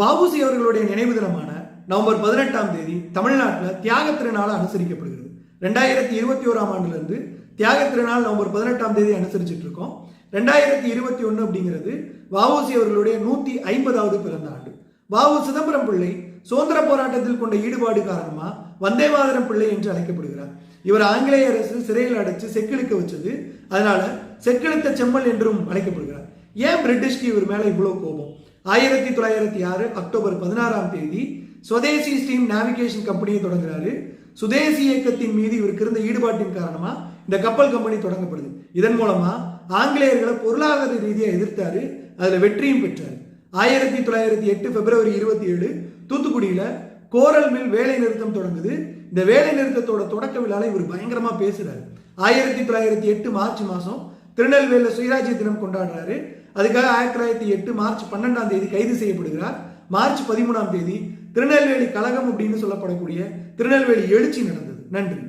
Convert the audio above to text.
வாவுசி அவர்களுடைய நினைவு தினமான நவம்பர் பதினெட்டாம் தேதி தமிழ்நாட்டில் தியாக திருநாள் அனுசரிக்கப்படுகிறது. ரெண்டாயிரத்தி இருபத்தி ஓராம் ஆண்டுலேருந்து தியாக திருநாள் நவம்பர் பதினெட்டாம் தேதி அனுசரிச்சுட்டு இருக்கோம். ரெண்டாயிரத்தி இருபத்தி ஒன்று அப்படிங்கிறது வாவுசி அவர்களுடைய நூற்றி ஐம்பதாவது பிறந்த ஆண்டு. வாவு சிதம்பரம் பிள்ளை சுதந்திர போராட்டத்தில் கொண்ட ஈடுபாடு காரணமாக வந்தே மாதரம் பிள்ளை என்று அழைக்கப்படுகிறார். இவர் ஆங்கிலேய அரசு சிறையில் அடைச்சு செக்கிழுக்க வச்சது. அதனால செக்கிழுத்த செம்மல் என்றும் அழைக்கப்படுகிறார். ஏன் பிரிட்டிஷ்க்கு இவர் மேலே இவ்வளோ கோபம்? ஆயிரத்தி தொள்ளாயிரத்தி ஆறு அக்டோபர் பதினாறாம் தேதி சுதேசி ஸ்டீம் நேவிகேஷன் கம்பெனியை தொடங்குறாரு. சுதேசி இயக்கத்தின் மீது இவருக்கு இருந்த ஈடுபாட்டின் காரணமா இந்த கப்பல் கம்பெனி தொடங்கப்படுது. இதன் மூலமா ஆங்கிலேயர்களை பொருளாதார ரீதியாக எதிர்த்தாரு. அதுல வெற்றியும் பெற்றாரு. ஆயிரத்தி தொள்ளாயிரத்தி எட்டு பிப்ரவரி இருபத்தி ஏழு தூத்துக்குடியில கோரல் மில் வேலை நிறுத்தம் தொடங்குது. இந்த வேலை நிறுத்தத்தோட தொடக்க விழால இவர் பயங்கரமா பேசுறாரு. ஆயிரத்தி தொள்ளாயிரத்தி எட்டு மார்ச் மாசம் திருநெல்வேலியில் சுயராஜ்ய தினம் கொண்டாடுறாரு. அதுக்காக ஆயிரத்தி தொள்ளாயிரத்தி எட்டு மார்ச் பன்னெண்டாம் தேதி கைது செய்யப்படுகிறார். மார்ச் பதிமூணாம் தேதி திருநெல்வேலி கழகம் அப்படின்னு சொல்லப்படக்கூடிய திருநெல்வேலி எழுச்சி நடந்தது. நன்றி.